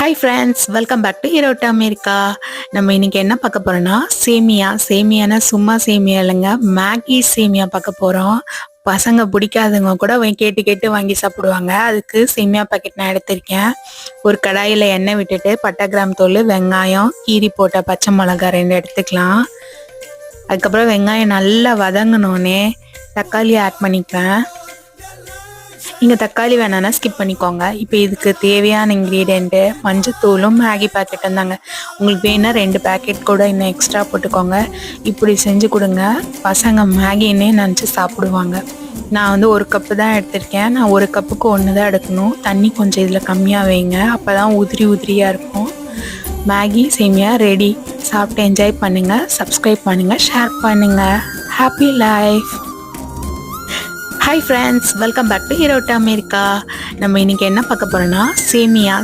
Hi friends welcome back to ஹீரோட்டா America நம்ம இன்னைக்கு என்ன பார்க்க போறோம்னா சேமியா சேமியானா சும்மா சேமியா இல்லைங்க மேகி சேமியா பார்க்க போறோம். பசங்க பிடிக்காதவங்க கூட கேட்டு கேட்டு வாங்கி சாப்பிடுவாங்க. அதுக்கு சேமியா பாக்கெட் நான் எடுத்திருக்கேன். ஒரு கடாயில் எண்ணெய் விட்டுட்டு பட்டை கிராம் தோல் வெங்காயம் கீரி போட்ட பச்சை மிளகாய் ரெண்டு எடுத்துக்கலாம். அதுக்கப்புறம் வெங்காயம் நல்லா வதங்கினோன்னே தக்காளி ஆட் பண்ணிப்பேன். நீங்கள் தக்காளி வேணான்னா ஸ்கிப் பண்ணிக்கோங்க. இப்போ இதுக்கு தேவையான இன்க்ரீடியண்ட்டு மஞ்சத்தூளும் மேகி பேக்கெட் தாங்க. உங்களுக்கு வேணால் ரெண்டு பேக்கெட் கூட இன்னும் எக்ஸ்ட்ரா போட்டுக்கோங்க. இப்படி செஞ்சு கொடுங்க. பசங்க மேகின்னே நினச்சி சாப்பிடுவாங்க. நான் வந்து ஒரு கப்பு தான் எடுத்திருக்கேன். நான் ஒரு கப்புக்கு ஒன்று தான் எடுக்கணும். தண்ணி கொஞ்சம் இதில் கம்மியாக வைங்க. அப்போ தான் உதிரி உதிரியாக இருக்கும். மேகி சேமியா ரெடி சாப்பிட்டு என்ஜாய் பண்ணுங்கள் சப்ஸ்கிரைப் பண்ணுங்கள் ஷேர் பண்ணுங்கள் happy life hi friends welcome back to ஹீரோட்டா America நம்ம இன்னைக்கு என்ன பார்க்க போறோம்னா சேமியா